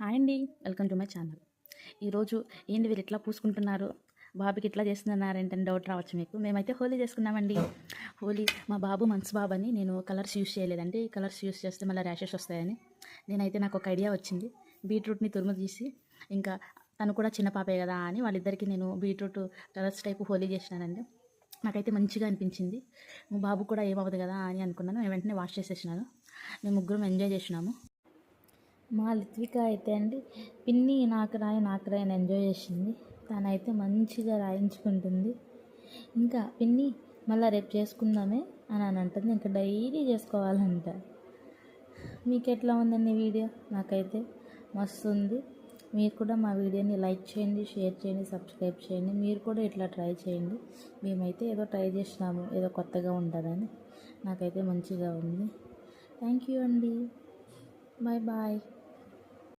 Hi అండి welcome to my channel. ఈరోజు ఏంటి వీళ్ళు ఇట్లా పూసుకుంటున్నారు? బాబుకి ఇట్లా చేస్తున్నారంటే డౌట్ రావచ్చు మీకు. మేమైతే హోలీ చేసుకున్నామండి. హోలీ మా బాబు మనసు బాబు అని నేను కలర్స్ యూస్ చేయలేదండి. కలర్స్ యూస్ చేస్తే మళ్ళీ ర్యాషెస్ వస్తాయని. నేనైతే నాకు ఒక ఐడియా వచ్చింది. బీట్రూట్ని తురుము తీసి ఇంకా తను కూడా చిన్న పాపే కదా అని వాళ్ళిద్దరికీ నేను బీట్రూట్ కలర్స్ టైపు హోలీ చేసినానండి. నాకైతే మంచిగా అనిపించింది. బాబు కూడా ఏమవ్వదు కదా అని అనుకున్నాను. నేను వెంటనే వాష్ చేసేసినాను. మేము ముగ్గురం ఎంజాయ్ చేసినాము. మా లిత్విక అయితే అండి పిన్ని నాకు రాయి నాకు రాయని ఎంజాయ్ చేసింది. తనైతే మంచిగా రాయించుకుంటుంది. ఇంకా పిన్ని మళ్ళీ రేపు చేసుకుందామే అని అని అంటుంది. ఇంకా డైలీ చేసుకోవాలంట. మీకు ఎట్లా ఉందండి వీడియో? నాకైతే మస్తు ఉంది మీరు కూడా మా వీడియోని లైక్ చేయండి షేర్ చేయండి సబ్స్క్రైబ్ చేయండి. మీరు కూడా ఇట్లా ట్రై చేయండి. మేమైతే ఏదో ట్రై చేసినాము ఏదో కొత్తగా ఉంటుందని. నాకైతే మంచిగా ఉంది. థ్యాంక్ యూ అండి. Bye bye.